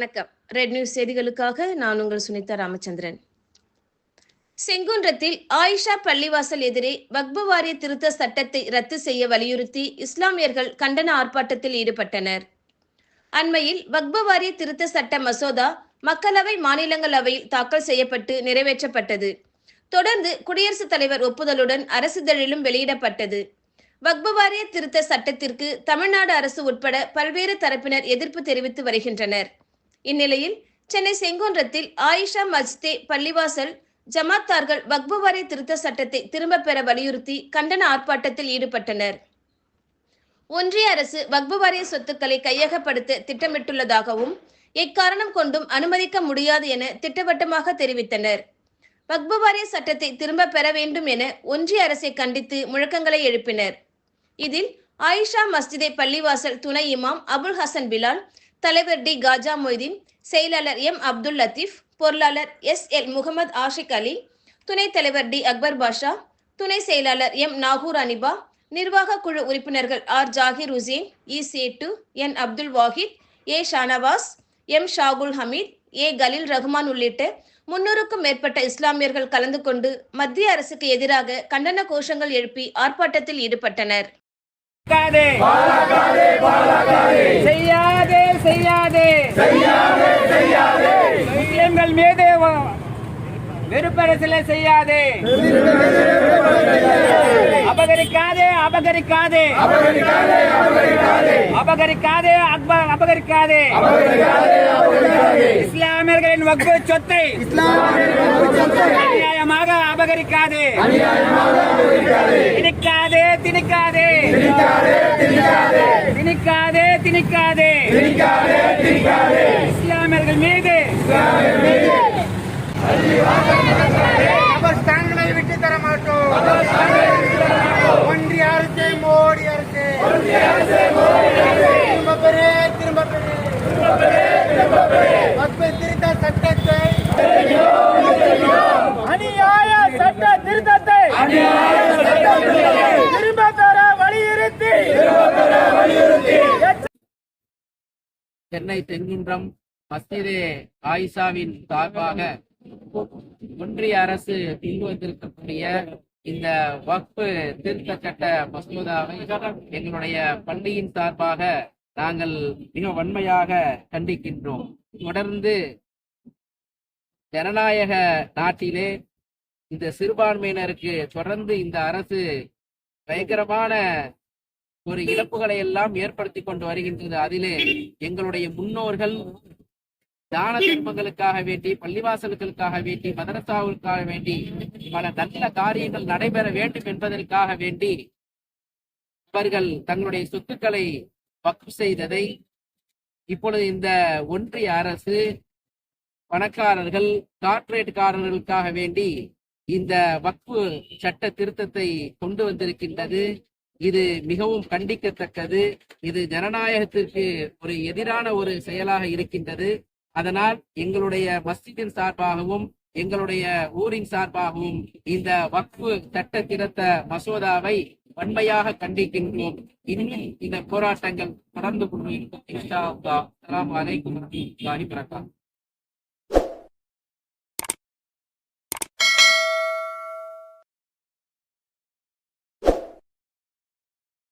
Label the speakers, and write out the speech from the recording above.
Speaker 1: வணக்கம். Red news செய்திகளுக்காக நான் உங்கள் சுனிதா ராமச்சந்திரன். செங்குன்றத்தில் ஆயிஷா பள்ளிவாசல் எதிரே வக்பு வாரிய திருத்த சட்டத்தை ரத்து செய்ய வலியுறுத்தி இஸ்லாமியர்கள் கண்டன ஆர்ப்பாட்டத்தில் ஈடுபட்டனர். அண்மையில் வக்பு வாரிய திருத்த சட்ட மசோதா மக்களவை மாநிலங்களவையில் தாக்கல் செய்யப்பட்டு நிறைவேற்றப்பட்டது. தொடர்ந்து குடியரசுத் தலைவர் ஒப்புதலுடன் அரசிதழிலும் வெளியிடப்பட்டது. வக்பவாரிய திருத்த சட்டத்திற்கு தமிழ்நாடு அரசு உட்பட பல்வேறு தரப்பினர் எதிர்ப்பு தெரிவித்து வருகின்றனர். இந்நிலையில் சென்னை செங்குன்றத்தில் ஆயிஷா மஜ்தே பள்ளிவாசல் ஜமாத்தார்கள் வக்பு வாரிய திருத்த சட்டத்தை திரும்பப் பெற வலியுறுத்தி கண்டன ஆர்ப்பாட்டத்தில் ஈடுபட்டனர். ஒன்றிய அரசு வக்பு வாரிய சொத்துக்களை கையகப்படுத்த திட்டமிட்டுள்ளதாகவும் எக்காரணம் கொண்டும் அனுமதிக்க முடியாது என திட்டவட்டமாக தெரிவித்தனர். வக்பு வாரிய சட்டத்தை திரும்ப பெற வேண்டும் என ஒன்றிய அரசை கண்டித்து முழக்கங்களை எழுப்பினர். இதில் ஆயிஷா மஸ்ஜிதே பள்ளிவாசல் துணை இமாம் அபுல் ஹசன் பிலால் தலைவர் டி. காஜா மொய்தீன் செயலாளர் எம். அப்துல் லத்தீப் பொருளாளர் எஸ். எல். முகமது ஆஷிக் அலி துணைத் தலைவர் டி. அக்பர் பாஷா துணை செயலாளர் எம். நாகூர் அனிபா நிர்வாக குழு உறுப்பினர்கள் R. Zakir Hussain E. Settu N. Abdul Wahid A. Shanavas M. Shahul Hameed A. Khaleel Rahman உள்ளிட்ட முன்னூறுக்கும் மேற்பட்ட இஸ்லாமியர்கள் கலந்து கொண்டு மத்திய அரசுக்கு எதிராக கண்டன கோஷங்கள் எழுப்பி ஆர்ப்பாட்டத்தில் ஈடுபட்டனர்.
Speaker 2: முஸ்லிம்கள் மீது வெறுப்பரசில செய்யாதே. அபகரிக்காதே அபகரிக்காதே. அபகரிக்காதே அபகரிக்காதே. இஸ்லாமியர்களின் வக்பு சொத்தை. அநியாயமாக அபகரிக்காதே. திணிக்காதே. திணிக்காதே திணிக்காதே. திணிக்காதே இஸ்லாமியர்கள் மீது.
Speaker 3: கபர்ஸ்தான்களை விட்டு தர மாட்டோம் ஒன்றிய அரசு மோடி அரசு. திரும்ப பெரு திரும்ப பெரு வக்பு திருத்த சட்டத்தை. அநியாய சட்ட திருத்தத்தை திரும்ப பெற வலியுறுத்தி
Speaker 4: சென்னை தென்குன்றம் மஸ்ஜிதே ஆயிஷாவின் சார்பாக ஒன்றிய அரசு பின்வந்திருக்கக்கூடிய இந்த வக்பு திருத்த சட்ட மசோதாவை எங்களுடைய பள்ளியின் சார்பாக நாங்கள் மிக வன்மையாக கண்டிக்கின்றோம். தொடர்ந்து ஜனநாயக நாட்டிலே இந்த சிறுபான்மையினருக்கு தொடர்ந்து இந்த அரசு பயங்கரமான ஒரு இழப்புகளை எல்லாம் ஏற்படுத்தி கொண்டு வருகின்றது. அதிலே எங்களுடைய முன்னோர்கள் தான தர்மங்களுக்காக வேண்டி பள்ளிவாசல்களுக்காக வேண்டி மதரசாவுக்காக வேண்டி பல நல்ல காரியங்கள் நடைபெற வேண்டும் என்பதற்காக வேண்டி அவர்கள் தங்களுடைய சொத்துக்களை வக்கு செய்ததை இப்பொழுது இந்த ஒன்றிய அரசு பணக்காரர்கள் கார்ப்பரேட்காரர்களுக்காக வேண்டி இந்த வக்பு சட்ட திருத்தத்தை கொண்டு வந்திருக்கின்றது. இது மிகவும் கண்டிக்கத்தக்கது. இது ஜனநாயகத்திற்கு ஒரு எதிரான ஒரு செயலாக இருக்கின்றது. அதனால் எங்களுடைய மஸ்ஜிதின் சார்பாகவும் எங்களுடைய ஊரின் சார்பாகவும் இந்த வக்ஃபு சட்ட திருத்த மசோதாவை வன்மையாக கண்டிக்கின்றோம். இன்னும் இந்த போராட்டங்கள் தொடர்ந்து கொண்டு இருக்கும் அலைக்கும்